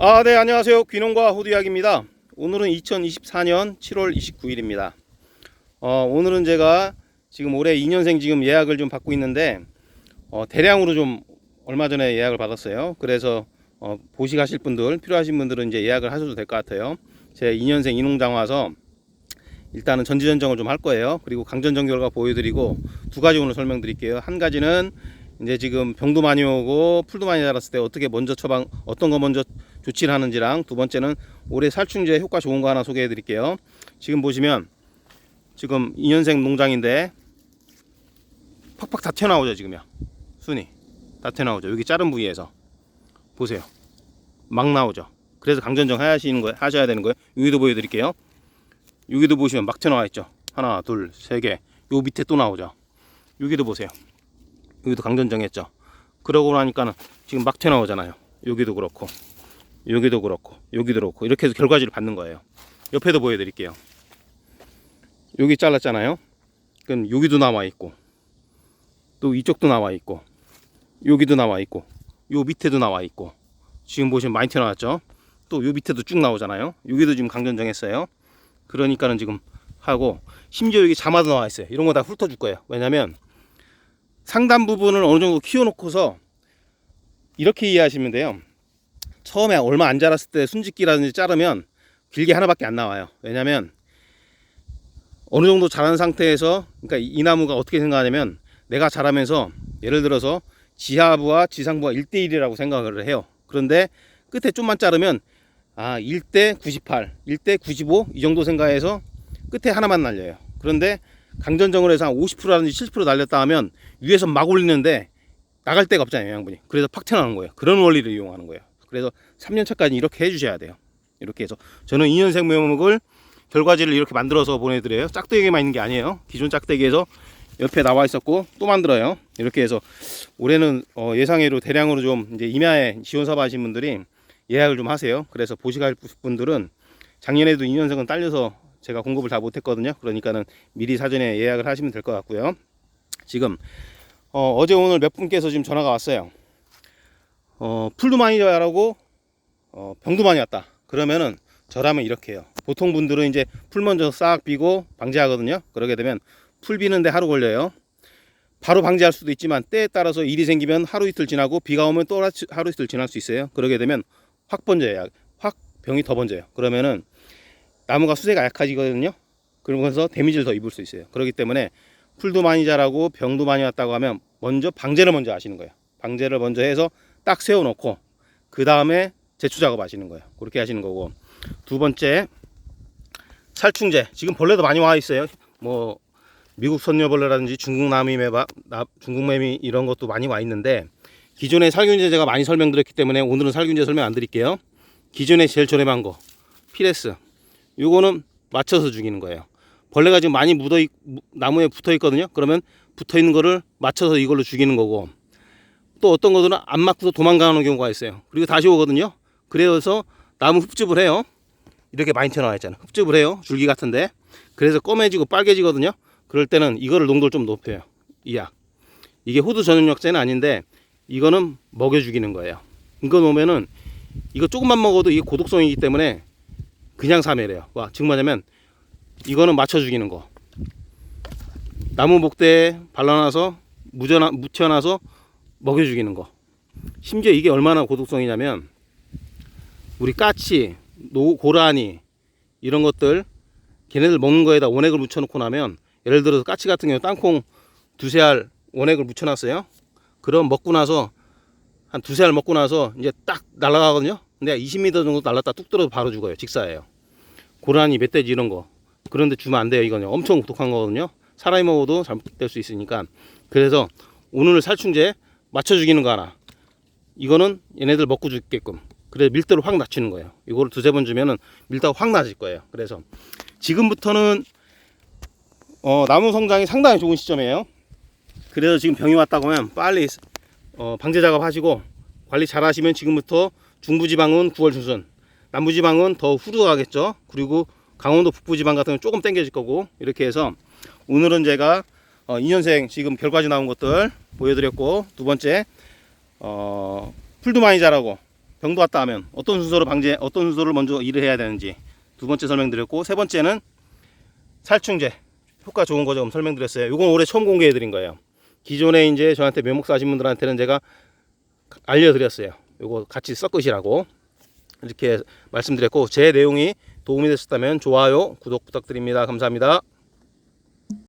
아, 네, 안녕하세요. 귀농과 호두 이야기입니다. 오늘은 2024년 7월 29일입니다. 어, 오늘은 제가 지금 올해 2년생 지금 예약을 좀 받고 있는데, 어, 대량으로 좀 얼마 전에 예약을 받았어요. 그래서, 어, 보시가실 분들, 필요하신 분들은 이제 예약을 하셔도 될 것 같아요. 제 2년생 이농장 와서 일단은 전지전정을 좀 할 거예요. 그리고 강전정 결과 보여드리고 두 가지 오늘 설명드릴게요. 한 가지는 이제 지금 병도 많이 오고 풀도 많이 자랐을 때 어떻게 먼저 처방 어떤 거 먼저 조치를 하는지랑 두 번째는 올해 살충제 효과 좋은 거 하나 소개해 드릴게요. 지금 보시면 지금 2년생 농장인데 팍팍 다 튀어나오죠 지금요. 순이 다 튀어나오죠. 여기 자른 부위에서 보세요. 막 나오죠. 그래서 강전정 하시는 거예요. 하셔야 되는 거예요. 여기도 보여드릴게요. 여기도 보시면 막 튀어나와 있죠. 하나, 둘, 세 개. 요 밑에 또 나오죠. 여기도 보세요. 여기도 강전정했죠. 그러고 나니까는 지금 막 튀어나오잖아요. 여기도 그렇고, 여기도 그렇고, 여기도 그렇고 이렇게 해서 결과지를 받는 거예요. 옆에도 보여드릴게요. 여기 잘랐잖아요. 그럼 여기도 나와 있고, 또 이쪽도 나와 있고, 여기도 나와 있고, 요 밑에도 나와 있고, 지금 보시면 많이 튀어나왔죠. 또 요 밑에도 쭉 나오잖아요. 여기도 지금 강전정했어요. 그러니까는 지금 하고 심지어 여기 자마도 나와 있어요. 이런 거 다 훑어줄 거예요. 왜냐면 상단 부분을 어느 정도 키워놓고서 이렇게 이해하시면 돼요. 처음에 얼마 안 자랐을 때 순짓기라든지 자르면 길게 하나밖에 안 나와요. 왜냐면 어느 정도 자란 상태에서 그러니까 이 나무가 어떻게 생각하냐면 내가 자라면서 예를 들어서 지하부와 지상부가 1대1이라고 생각을 해요. 그런데 끝에 좀만 자르면 아 1대 98, 1대 95 이 정도 생각해서 끝에 하나만 날려요. 그런데 강전정을 해서 한 50%라든지 70% 날렸다 하면 위에서 막 올리는데 나갈 데가 없잖아요, 영양분이. 그래서 팍 튀어나오는 거예요. 그런 원리를 이용하는 거예요. 그래서 3년 차까지 이렇게 해주셔야 돼요. 이렇게 해서 저는 2년생 묘목을 결과지를 이렇게 만들어서 보내드려요. 짝대기만 있는 게 아니에요. 기존 짝대기에서 옆에 나와 있었고 또 만들어요. 이렇게 해서 올해는 어, 예상외로 대량으로 좀 이제 임야에 지원 사업 하신 분들이 예약을 좀 하세요. 그래서 보시갈 분들은 작년에도 2년생은 딸려서 제가 공급을 다 못했거든요. 그러니까는 미리 사전에 예약을 하시면 될 것 같고요. 지금 어, 제 오늘 몇 분께서 지금 전화가 왔어요. 어, 풀도 많이 자라고 어, 병도 많이 왔다. 그러면은 저라면 이렇게 해요. 보통 분들은 이제 풀 먼저 싹 비고 방지하거든요. 그러게 되면 풀 비는데 하루 걸려요. 바로 방지할 수도 있지만 때에 따라서 일이 생기면 하루 이틀 지나고 비가 오면 또 하루 이틀 지날 수 있어요. 그러게 되면 확 번져요. 확 병이 더 번져요. 그러면은 나무가 수세가 약해지거든요. 그러면서 데미지를 더 입을 수 있어요. 그렇기 때문에 풀도 많이 자라고 병도 많이 왔다고 하면 먼저 방제를 먼저 하시는 거예요. 방제를 먼저 해서 딱 세워놓고 그 다음에 제초 작업 하시는 거예요. 그렇게 하시는 거고 두 번째 살충제 지금 벌레도 많이 와 있어요. 뭐 미국 선녀벌레라든지 중국 나미매바 중국 매미 이런 것도 많이 와 있는데 기존에 살균제 제가 많이 설명드렸기 때문에 오늘은 살균제 설명 안 드릴게요. 기존에 제일 저렴한 거 피레스 요거는 맞춰서 죽이는 거예요. 벌레가 지금 많이 묻어 있, 나무에 붙어 있거든요. 그러면 붙어 있는 거를 맞춰서 이걸로 죽이는 거고 또 어떤 것들은 안 맞고서 도망가는 경우가 있어요. 그리고 다시 오거든요. 그래서 나무 흡집을 해요. 이렇게 많이 튀어나와 있잖아요. 흡집을 해요. 줄기 같은데. 그래서 검해지고 빨개지거든요. 그럴 때는 이거를 농도를 좀 높여요. 이 약. 이게 호두 전염약제는 아닌데 이거는 먹여 죽이는 거예요. 이거 놓으면은 이거 조금만 먹어도 이게 고독성이기 때문에 그냥 사매래요. 와, 지금 뭐냐면 이거는 맞춰 죽이는 거. 나무 목대에 발라놔서 무전하, 묻혀놔서 먹여 죽이는 거. 심지어 이게 얼마나 고독성이냐면 우리 까치, 노, 고라니 이런 것들 걔네들 먹는 거에다 원액을 묻혀놓고 나면 예를 들어서 까치 같은 경우 땅콩 두세 알 원액을 묻혀놨어요. 그럼 먹고 나서 한 두세 알 먹고 나서 이제 딱 날아가거든요. 근데 20m 정도 날랐다 뚝 떨어져 바로 죽어요. 직사예요. 고라니, 멧돼지 이런 거. 그런데 주면 안 돼요. 이거는 엄청 독한 거거든요. 사람이 먹어도 잘못될 수 있으니까. 그래서 오늘 살충제 맞춰 죽이는 거 하나. 이거는 얘네들 먹고 죽게끔. 그래 밀도를 확 낮추는 거예요. 이거를 두세 번 주면은 밀도가 확 낮을 거예요. 그래서 지금부터는 어, 나무 성장이 상당히 좋은 시점이에요. 그래서 지금 병이 왔다고 하면 빨리 어, 방제 작업 하시고 관리 잘 하시면 지금부터 중부지방은 9월 중순, 남부지방은 더 후루룩하겠죠. 그리고 강원도 북부지방 같은 경우 조금 땡겨질 거고 이렇게 해서 오늘은 제가 어, 2년생 지금 결과지 나온 것들 보여드렸고 두 번째 어, 풀도 많이 자라고 병도 왔다 하면 어떤 순서로 방제, 어떤 순서를 먼저 일을 해야 되는지 두 번째 설명드렸고 세 번째는 살충제 효과 좋은 거 좀 설명드렸어요. 이건 올해 처음 공개해드린 거예요. 기존에 이제 저한테 면목사 하신 분들한테는 제가 알려드렸어요. 요거 같이 섞으시라고 이렇게 말씀드렸고 제 내용이 도움이 되셨다면 좋아요 구독 부탁드립니다. 감사합니다.